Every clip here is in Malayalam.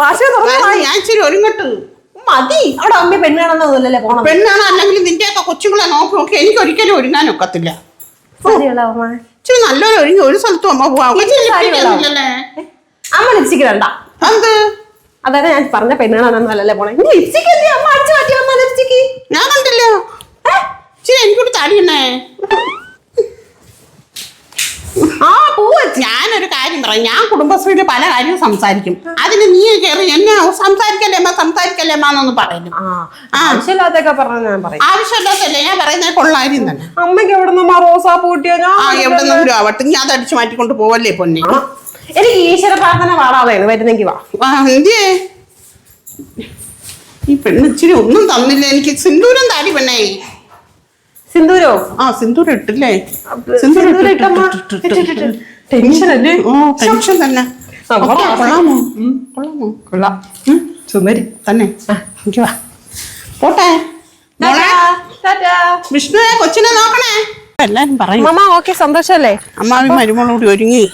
വാശി തുറന്നു ഞാൻ ഇച്ചിരി ഒരുങ്ങട്ട്. മതി. അവിടെ അമ്മ പെണ്ണാണെന്നല്ലേ പോണം പെണ്ണാണ് അല്ലെങ്കിൽ നിന്റെയൊക്കെ കൊച്ചുങ്ങളെ നോക്കി നോക്കി എനിക്ക് ഒരിക്കലും ഒരുങ്ങാൻ ഒക്കത്തില്ല. ഇച്ചിരി നല്ലൊരു ഒരുങ്ങി ഒരു സ്ഥലത്തും അമ്മ പോവാം. അമ്മ ലിപ്സ്റ്റിക് വേണ്ട. എന്ത്? അതായത് ഞാൻ പറഞ്ഞ പെണ്ണാണെന്നല്ലേ പോണേ. ഇനി ലിപ്സ്റ്റിക് അമ്മ അടിച്ചു മാറ്റി അമ്മ ലിപ്സ്റ്റിക് ഞാൻ കണ്ടില്ല ഇച്ചിരി എനിക്കൂടി താടിയണ്ണേ ആ പൂ വെച്ച് ഞാനൊരു കാര്യം പറയാം കുടുംബശ്രീയിൽ പല കാര്യവും സംസാരിക്കും. അതിന് നീ കയറി എന്നെ സംസാരിക്കല്ലേ അമ്മ സംസാരിക്കല്ലേ അമ്മ എന്നൊന്ന് പറയുന്നു. ആ ആവശ്യമില്ലാത്തൊക്കെ പറഞ്ഞ ഞാൻ പറയും. ആവശ്യമില്ലാത്തല്ലേ ഞാൻ പറയുന്നത് കൊള്ളാര്യം തന്നെ. അമ്മയ്ക്ക് എവിടെ നിന്നും റോസാ പൂട്ടിയോ? ഞാൻ ആ എവിടെ നിന്നും ആവട്ടെ ഞാൻ അതടിച്ചു അടിച്ചു മാറ്റിക്കൊണ്ട് പോവല്ലേ പൊന്നെ? എനിക്ക് ഈശ്വര പ്രാർത്ഥന പാടാതെയാണ് വരുന്നെങ്കിൽ വാ. ഈ പെണ്ണ് ഇച്ചിരി ഒന്നും തന്നില്ല. എനിക്ക് സിന്ദൂരം താടി പെണ്ണേ. സിന്ദൂരോ? ആ സിന്ദൂരം ഇട്ടില്ലേ? സിന്ദൂരം. ടെൻഷൻ അല്ലേ ഓ ടെൻഷൻ തന്നെ. കൊള്ളാമോ? കൊള്ളാമോ? കൊള്ളാം. ഉം, സുന്ദരി തന്നെ. എനിക്ക് വാ. പോട്ടെ. മോളെ. വിഷ്ണുവെ കൊച്ചിനെ നോക്കണേ. എല്ലാരും പറയും. അമ്മ ഓക്കെ സന്തോഷല്ലേ? അമ്മാവി മരുമോളൂടി ഒരുങ്ങി.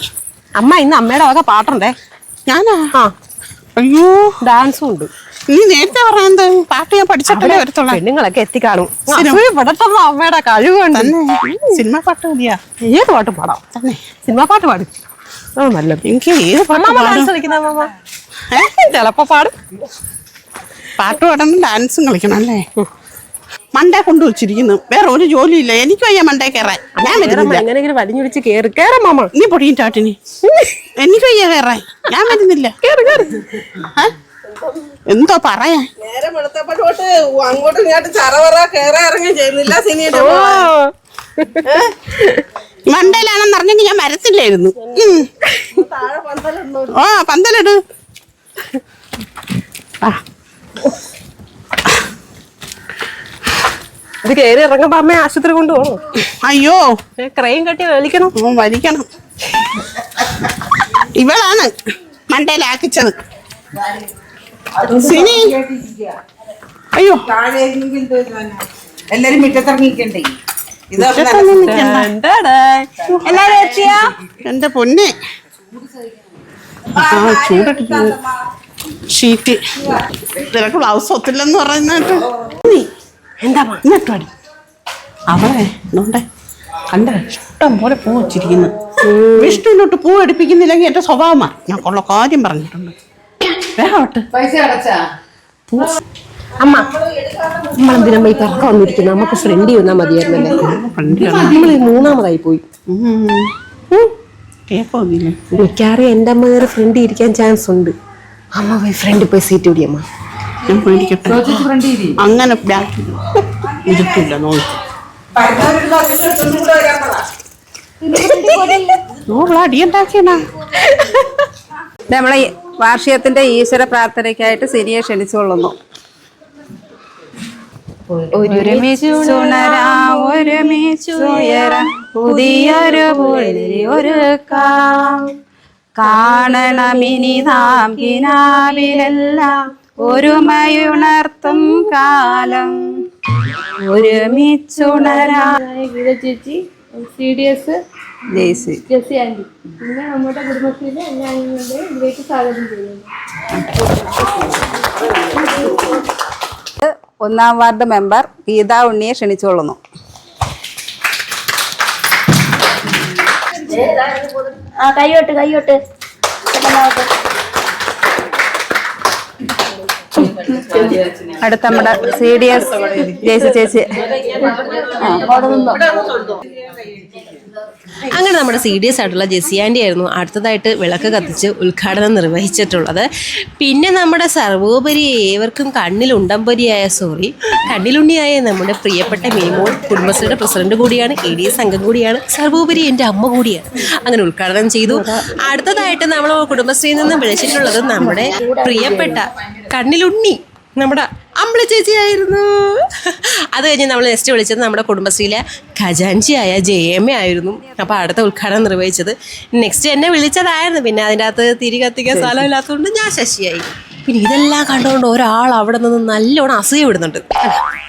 അമ്മ ഇന്ന് അമ്മയുടെ വക പാട്ടുണ്ടേ. ഞാനാ? ആ. അയ്യോ. ഡാൻസും ഉണ്ട്. നീ നേരത്തെ പറയാൻ പാട്ട് ഞാൻ പഠിച്ചിട്ടല്ലേ വരത്തുള്ളൂ? പെണ്ണുങ്ങളൊക്കെ എത്തിക്കാണും. പെടത്തുള്ള അമ്മയുടെ കഴിവുണ്ട്. സിനിമ പാട്ട് മതിയാ. ഏത് പാട്ട് പാടാം. തന്നെ. സിനിമ പാട്ട് പാടും. ആ നല്ല എനിക്ക് ഏത് പാട്ട് ഡാൻസ് കളിക്കുന്ന അമ്മ ചിലപ്പോ പാടും. പാട്ട് പാടണം ഡാൻസും കളിക്കണം അല്ലേ? മണ്ടേ കൊണ്ടു വെച്ചിരിക്കുന്നു. വേറെ ഒരു ജോലിയില്ല. എനിക്ക് വയ്യ മണ്ടേ കയറാൻ. ഞാൻ വരുന്നില്ല. എങ്ങനെയെങ്കിലും വലിഞ്ഞു പിടിച്ച് കേറി. കേറാം മാമ. നീ പൊടിയും ചാട്ടിനി. എനിക്ക് വയ്യ കയറാൻ. ഞാൻ വരുന്നില്ല. ഏ? എന്തോ പറയാ നേരെ വെളുത്തപ്പോഴോട്ട് അങ്ങോട്ടും ഇങ്ങോട്ടും ചറവറ കയറി ഇറങ്ങി ചെയ്യുന്നില്ല. സിനിയുടെ മണ്ടയിലാണെന്ന് അറിഞ്ഞെങ്കിൽ ഞാൻ മരത്തില്ലായിരുന്നു ഉം. താഴെ പന്തലുണ്ടോ ആ പന്തലിട്. ആ. ഇത് കയറി ഇറങ്ങുമ്പോ അമ്മ ആശുപത്രി കൊണ്ടുപോകണം? അയ്യോ. ക്രൈം കെട്ടി വലിക്കണം. ഓ, വലിക്കണം. ഇവളാണ് മണ്ടയിലാക്കിച്ചത് സിനി. അയ്യോ. താഴെ എല്ലാരും മുറ്റത്തിറങ്ങിക്കണ്ടേ? എന്റെ പൊന്നെ. ആ ചൂടടിക്കുന്നു ഷീറ്റ്. നിനക്ക് ബ്ലൗസ് ഒത്തില്ലെന്ന് പറയുന്നിട്ട്. നീ എന്താ ഇങ്ങോട്ട് അടി. അവളെ നോണ്ടേ കണ്ട? ഇഷ്ടം പോലെ പൂ വെച്ചിരിക്കുന്നു. വിഷ്ണുവിനോട്ട് പൂ എടുപ്പിക്കുന്നില്ലെങ്കിൽ എന്റെ സ്വഭാവമാ ഞാൻ കൊള്ള കാര്യം പറഞ്ഞിട്ടുണ്ട്. വേഗോട്ട് അമ്മ നമ്മളെന്തിനാ ഈ പിറക്കം വന്നിരിക്കുന്നത്? നമുക്ക് ഫ്രണ്ട് വന്നാൽ മതിയായിരുന്നല്ലേ? നമ്മൾ മൂന്നാമതായി പോയി. മിക്കവാറും എന്റെ അമ്മ കയറി ഫ്രണ്ട് ഇരിക്കാൻ ചാൻസ് ഉണ്ട്. അമ്മ പോയി ഫ്രണ്ട് പോയി സീറ്റ് കൂടി അമ്മ. അങ്ങനെ അടിയുണ്ടാക്കിയണ നമ്മളെ വാർഷികത്തിന്റെ ഈശ്വര പ്രാർത്ഥനയ്ക്കായിട്ട് സിനിയെ ക്ഷണിച്ചുകൊള്ളുന്നു. ഒരുമിച്ചുണരാം ഒരുമിച്ചുയരാം പുതിയൊരു പുലരി ഒരുക്കാം കാണണമിനി നാം കിനാവിലെല്ലാം. ഒരുമയുണർത്തും കാലം. ഒരുമിച്ചുണരാ ഗീത ചേച്ചി സി ഡി എസ് ജയ്സി ജെസ്സി ആന്റി. പിന്നെ നമ്മുടെ കുടുംബശ്രീയിലെ എല്ലാ ഇതിലേക്ക് സ്വാഗതം ചെയ്യുന്നു. ഒന്നാം വാർഡ് മെമ്പർ ഗീത ഉണ്ണിയെ ക്ഷണിച്ചുകൊള്ളുന്നു. ആ കൈയോട്ട് കൈയോട്ട്. അടുത്ത നമ്മുടെ സി ഡി എസ് ചേച്ചി. ചേച്ചി നമ്മുടെ സി ഡി എസ് ആയിട്ടുള്ള ജെസി ആന്റി ആയിരുന്നു അടുത്തതായിട്ട് വിളക്ക് കത്തിച്ച് ഉദ്ഘാടനം നിർവഹിച്ചിട്ടുള്ളത്. പിന്നെ നമ്മുടെ സർവോപരി ഏവർക്കും കണ്ണിലുണ്ടമ്പരിയായ സോറി കണ്ണിലുണ്ണിയായ നമ്മുടെ പ്രിയപ്പെട്ട മീമോൾ കുടുംബശ്രീയുടെ പ്രസിഡന്റ് കൂടിയാണ് എ ഡി എസ് അംഗം കൂടിയാണ് സർവോപരി എന്റെ അമ്മ കൂടിയാണ്. അങ്ങനെ ഉദ്ഘാടനം ചെയ്തു. അടുത്തതായിട്ട് നമ്മൾ കുടുംബശ്രീയിൽ നിന്ന് വിളിച്ചിട്ടുള്ളത് നമ്മുടെ പ്രിയപ്പെട്ട കണ്ണിലുണ്ണി നമ്മുടെ അമ്പിളി ചേച്ചിയായിരുന്നു. അത് കഴിഞ്ഞ് നമ്മൾ നെക്സ്റ്റ് വിളിച്ചത് നമ്മുടെ കുടുംബശ്രീയിലെ ഖജാൻജിയായ ജയമ്മ ആയിരുന്നു. അപ്പോൾ അടുത്ത ഉദ്ഘാടനം നിർവഹിച്ചത് നെക്സ്റ്റ് എന്നെ വിളിച്ചതായിരുന്നു. പിന്നെ അതിന്റെ അകത്ത് തിരി കത്തിക്കാൻ സ്ഥലമില്ലാത്തതുകൊണ്ട് ഞാൻ ശശിയായി. പിന്നെ ഇതെല്ലാം കണ്ടുകൊണ്ട് ഒരാൾ അവിടെ നിന്ന് നല്ലോണം അസൂയ വിടുന്നുണ്ട്.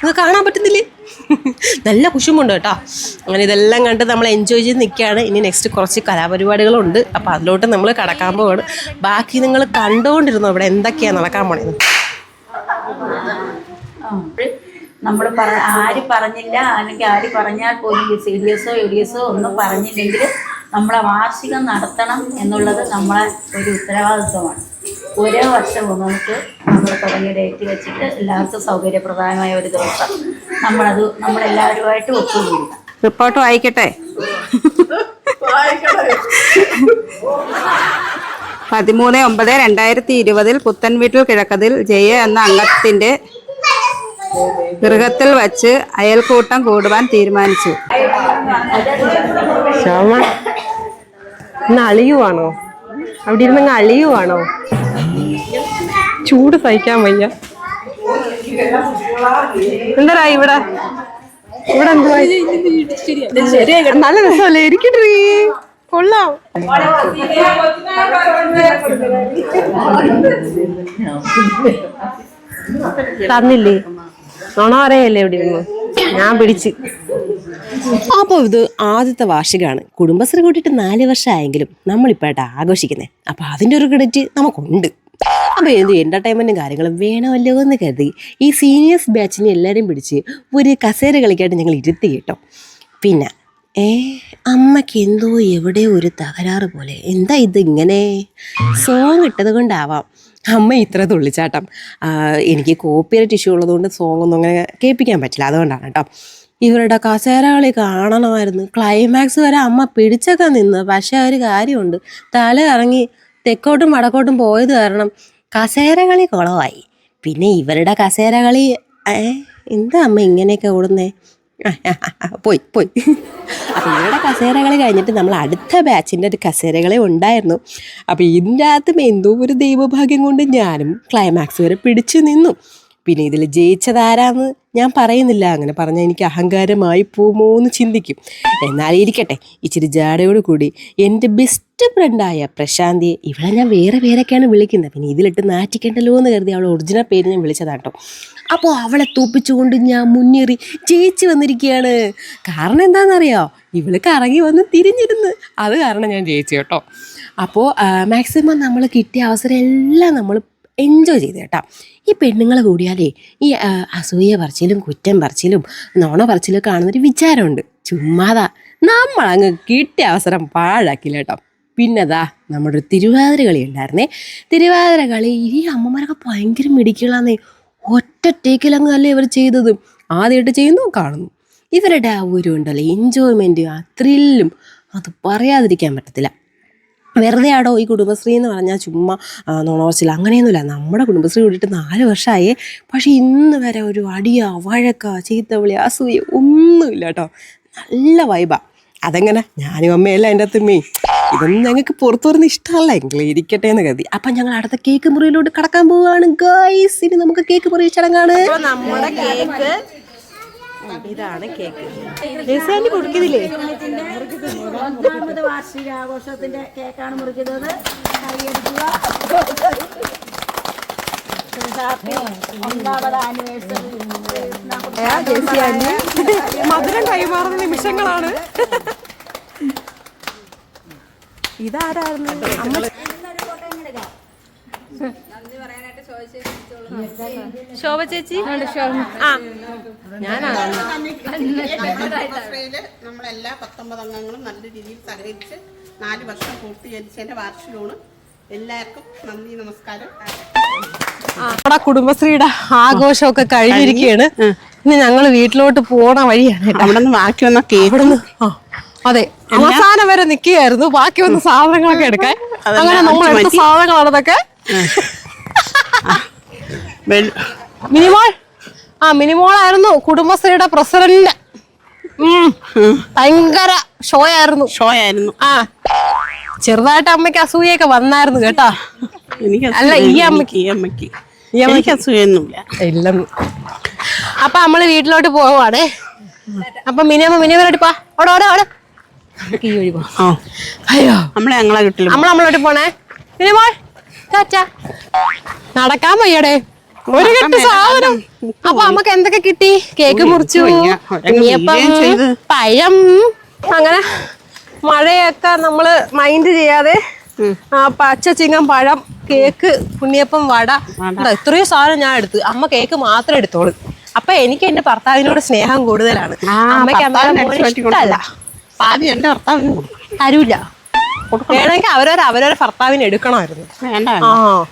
അത് കാണാൻ പറ്റുന്നില്ലേ? നല്ല കുശുമുണ്ട് കേട്ടോ. അങ്ങനെ ഇതെല്ലാം കണ്ട് നമ്മൾ എൻജോയ് ചെയ്ത് നിൽക്കുകയാണ്. ഇനി നെക്സ്റ്റ് കുറച്ച് കലാപരിപാടികളുണ്ട്. അപ്പോൾ അതിലോട്ട് നമ്മൾ കടക്കാൻ പോവാണ്. ബാക്കി നിങ്ങൾ കണ്ടുകൊണ്ടിരുന്നു അവിടെ എന്തൊക്കെയാണ് നടക്കാൻ പോണേന്ന്? നമ്മൾ പറ ആര് പറഞ്ഞില്ല അല്ലെങ്കിൽ ആര് പറഞ്ഞാൽ പോലും സി ഡി എസോ യു ഡി എസോ ഒന്നും പറഞ്ഞില്ലെങ്കിൽ നമ്മളെ വാർഷികം നടത്തണം എന്നുള്ളത് നമ്മളെ ഒരു ഉത്തരവാദിത്വമാണ്. ഓരോ വർഷവും നമുക്ക് നമ്മൾ തുടങ്ങിയ ഡേറ്റ് വെച്ചിട്ട് എല്ലാവർക്കും സൗകര്യപ്രദമായ ഒരു ദിവസം നമ്മളത് നമ്മളെല്ലാവരുമായിട്ട് ഒത്തുകൂടുക റിപ്പോർട്ട് വായിക്കട്ടെ. പതിമൂന്ന് ഒമ്പത് രണ്ടായിരത്തി ഇരുപതിൽ പുത്തൻവീട്ടിൽ കിഴക്കതിൽ ജയ എന്ന അംഗത്തിന്റെ ഗൃഹത്തിൽ വച്ച് അയൽക്കൂട്ടം കൂടുവാൻ തീരുമാനിച്ചു അളിയുവാണോ അവിടെ ഇരുന്ന് അളിയുവാണോ ചൂട് സഹിക്കാൻ വയ്യ എന്താ ഇവിടെ ഇവിടെ എന്തുവാ നല്ല രസമല്ലേ ഇരിക്കട്ടെ കൊള്ളാം. തന്നില്ലേ? നുണ പറയല്ലേ ഇവിടെ ഇരുന്ന്? ഞാൻ പിടിച്ച്. അപ്പോൾ ഇത് ആദ്യത്തെ വാർഷികമാണ്. കുടുംബശ്രീ കൂട്ടിയിട്ട് നാല് വർഷമായെങ്കിലും നമ്മളിപ്പോഴായിട്ട് ആഘോഷിക്കുന്നത് അപ്പോൾ അതിന്റെ ഒരു ക്രെഡിറ്റ് നമുക്കുണ്ട്. അപ്പോൾ എന്ത് എന്റർടൈൻമെന്റും കാര്യങ്ങളും വേണമല്ലോ എന്ന് കരുതി ഈ സീനിയേഴ്സ് ബാച്ചിനെ എല്ലാവരും പിടിച്ച് ഒരു കസേര കളിക്കായിട്ട് ഞങ്ങൾ ഇരുത്തി കേട്ടോ. പിന്നെ ഏ അമ്മയ്ക്ക് എന്തോ എവിടെ ഒരു തകരാറ് പോലെ. എന്താ ഇത് ഇങ്ങനെ സോങ് ഇട്ടത് കൊണ്ടാവാം. അമ്മ ഇത്ര തുള്ളിച്ചാട്ടം. എനിക്ക് കോപ്പിറൈറ്റ് ഇഷ്യൂ ഉള്ളതുകൊണ്ട് സോങ് ഒന്നും അങ്ങനെ കേൾപ്പിക്കാൻ പറ്റില്ല. അതുകൊണ്ടാണ് കേട്ടോ. ഇവരുടെ കസേരകളി കാണണമായിരുന്നു. ക്ലൈമാക്സ് വരെ അമ്മ പിടിച്ചൊക്കെ നിന്ന്. പക്ഷേ ഒരു കാര്യമുണ്ട്. തല ഇറങ്ങി തെക്കോട്ടും വടക്കോട്ടും പോയത് കാരണം കസേരകളി കുളമായി പിന്നെ ഇവരുടെ കസേരകളി എന്താ അമ്മ ഇങ്ങനെയൊക്കെ ഓടുന്നേ? പോയി പോയി. അപ്പോൾ ഇവരുടെ കസേരകൾ കഴിഞ്ഞിട്ട് നമ്മൾ അടുത്ത ബാച്ചിന്റെ ഒരു കസേരകളെ ഉണ്ടായിരുന്നു. അപ്പോൾ ഇതിന്റെ അകത്തും എന്തോ ഒരു ദൈവഭാഗ്യം കൊണ്ട് ഞാനും ക്ലൈമാക്സ് വരെ പിടിച്ചു നിന്നു. പിന്നെ ഇതിൽ ജയിച്ചതാരാന്ന് ഞാൻ പറയുന്നില്ല. അങ്ങനെ പറഞ്ഞാൽ എനിക്ക് അഹങ്കാരമായി പോകുമോ എന്ന് ചിന്തിക്കും. എന്നാൽ ഇരിക്കട്ടെ ഇച്ചിരി ജാടയോട് കൂടി എന്റെ ബെസ്റ്റ് ഫ്രണ്ടായ പ്രശാന്തിയെ ഇവളെ ഞാൻ വേറെ പേരൊക്കെയാണ് വിളിക്കുന്നത്. പിന്നെ ഇതിലിട്ട് നാറ്റിക്കണ്ടല്ലോ എന്ന് കരുതി അവളെ ഒറിജിനൽ പേര് ഞാൻ വിളിച്ചതാട്ടോ അപ്പോൾ അവളെ തോപ്പിച്ചുകൊണ്ട് ഞാൻ മുന്നേറി ജയിച്ചു വന്നിരിക്കുകയാണ്. കാരണം എന്താണെന്നറിയോ? ഇവൾ കറങ്ങി വന്ന് തിരിഞ്ഞിരുന്ന്. അത് കാരണം ഞാൻ ജയിച്ചു കേട്ടോ. അപ്പോൾ മാക്സിമം നമ്മൾ കിട്ടിയ അവസരം എല്ലാം നമ്മൾ എൻജോയ് ചെയ്ത് കേട്ടോ. ഈ പെണ്ണുങ്ങൾ കൂടിയാലേ ഈ അസൂയ പറച്ചിലും കുറ്റം പറച്ചിലും നോണ പറച്ചിലും കാണുന്നൊരു വിചാരമുണ്ട്. ചുമ്മാതാ നമ്മളങ്ങ് കിട്ടിയ അവസരം പാഴാക്കില്ല കേട്ടോ. പിന്നെതാ നമ്മുടെ ഒരു തിരുവാതിര കളി ഉണ്ടായിരുന്നേ. തിരുവാതിര കളി ഈ അമ്മമാരൊക്കെ ഭയങ്കര മിടിക്കലാന്നേ ഒറ്റ ടേക്കിലങ്ങ് അല്ലേ ഇവർ ചെയ്തത്? ആദ്യമായിട്ട് ചെയ്യുന്നു കാണുന്നു. ഇവരുടെ ആ ഒരു ഉണ്ടല്ലോ എൻജോയ്മെന്റ് ആ ത്രില്ലും അത് പറയാതിരിക്കാൻ പറ്റത്തില്ല. വെറുതെ ആടോ ഈ കുടുംബശ്രീ എന്ന് പറഞ്ഞാൽ ചുമ്മാ നുണോച്ചില്ല അങ്ങനെയൊന്നുമില്ല. നമ്മുടെ കുടുംബശ്രീ കൂടിയിട്ട് നാല് വർഷമായേ പക്ഷേ ഇന്ന് വരെ ഒരു അടിയ വഴക്ക ചീത്തവിളി അസൂയ ഒന്നുമില്ല കേട്ടോ. നല്ല വൈബാ അതെങ്ങനെ? ഞാനും അമ്മയല്ല എന്റെ അകത്ത് മെയിൻ ഇതൊന്നും ഞങ്ങൾക്ക് പുറത്തു വരുന്ന ഇഷ്ടമല്ല. എങ്കിലും ഇരിക്കട്ടെ എന്ന് കരുതി. അപ്പം ഞങ്ങൾ അടുത്ത കേക്ക് മുറിയിലോട്ട് കടക്കാൻ പോവുകയാണ്. ഗൈസ് ഇനി നമുക്ക് കേക്ക് മുറി ചടങ്ങാണ്. നമ്മുടെ കേക്ക് ഇതാണ് കേക്ക് ലിസാൻഡി കൊടുക്കുന്നില്ലേ? ഒന്നാമത് വാർഷികാഘോഷത്തിന്റെ കേക്കാണ് മുറിക്കുന്നത്. മധുരം കൈമാറുന്ന നിമിഷങ്ങളാണ്. ഇതാരായിരുന്നു? അമ്മ ശോഭ ചേച്ചി? ആ. ഞാനാണ്. കുടുംബശ്രീയിൽ നമ്മളെല്ലാ പത്തൊമ്പത് അംഗങ്ങളും നല്ല രീതിയിൽ സഹകരിച്ച് നാല് വർഷം പൂർത്തീകരിച്ചതിന്റെ വാർഷികമാണ് എല്ലാവർക്കും നന്ദി നമസ്കാരം. നമ്മുടെ കുടുംബശ്രീയുടെ ആഘോഷമൊക്കെ കഴിഞ്ഞിരിക്കുകയാണ്. ഇനി ഞങ്ങൾ വീട്ടിലോട്ട് പോണ വഴിയാണ്. അവിടെ നിന്ന് ബാക്കി വന്ന കേക്ക്. അതെ. അവസാനം വരെ നിൽക്കുകയായിരുന്നു ബാക്കി വന്ന സാധനങ്ങളൊക്കെ എടുക്കാൻ. അങ്ങനെ നമ്മൾ എടുത്ത. സാധനങ്ങളാണ് ഇതൊക്കെ മിനിമോൾ. ആ മിനിമോളായിരുന്നു. കുടുംബശ്രീയുടെ പ്രസിഡന്റ്. ഭയങ്കര ഷോ ആയിരുന്നു ഷോ ആയിരുന്നു ആ. ചെറുതായിട്ട് അമ്മയ്ക്ക് അസൂയൊക്കെ വന്നായിരുന്നു കേട്ടോ. എനിക്ക് അല്ല, ഈ അമ്മയ്ക്ക് അമ്മയ്ക്ക്. ഈ അമ്മയ്ക്ക് ഈ അമ്മയ്ക്ക് അസൂയൊന്നുമില്ല. ഇല്ലെന്ന് അപ്പൊ നമ്മൾ വീട്ടിലോട്ട് പോവാണേ. അപ്പൊ മിനിമം മിനിമം പാ അവിടെ ഓടെ ഓടെ. നമുക്ക് ഈ വഴി പോവാം ആ. അയ്യോ നമ്മളെ ഞങ്ങളെ കിട്ടില്ല നമ്മൾ നമ്മളോട്ട് പോണേ. മിനിമോൾ ടാറ്റ. നടക്കാൻ വയ്യടേ. ഒരു കെട്ട് സാധനം. അപ്പൊ നമുക്ക് എന്തൊക്കെ കിട്ടി? കേക്ക് മുറിച്ചു. ഉണ്ണിയപ്പം പഴം. അങ്ങനെ മഴയൊക്കെ നമ്മൾ മൈൻഡ് ചെയ്യാതെ ആ പച്ച ചിങ്ങം പഴം കേക്ക് ഉണ്ണിയപ്പം വട. എത്രയോ ഇത്രയും സാധനം ഞാൻ എടുത്തു. അമ്മ കേക്ക് മാത്രം എടുത്തോളൂ. അപ്പൊ എനിക്ക് എന്റെ ഭർത്താവിനോട് സ്നേഹം കൂടുതലാണ്. അമ്മയ്ക്ക് ഭർത്താവിന് ഇഷ്ടമല്ല. ആദ്യം എന്റെ ഭർത്താവിന്. തരൂല. വേണമെങ്കിൽ അവരവർ അവരവരെ ഭർത്താവിന് എടുക്കണമായിരുന്നു. വേണ്ട. ആ.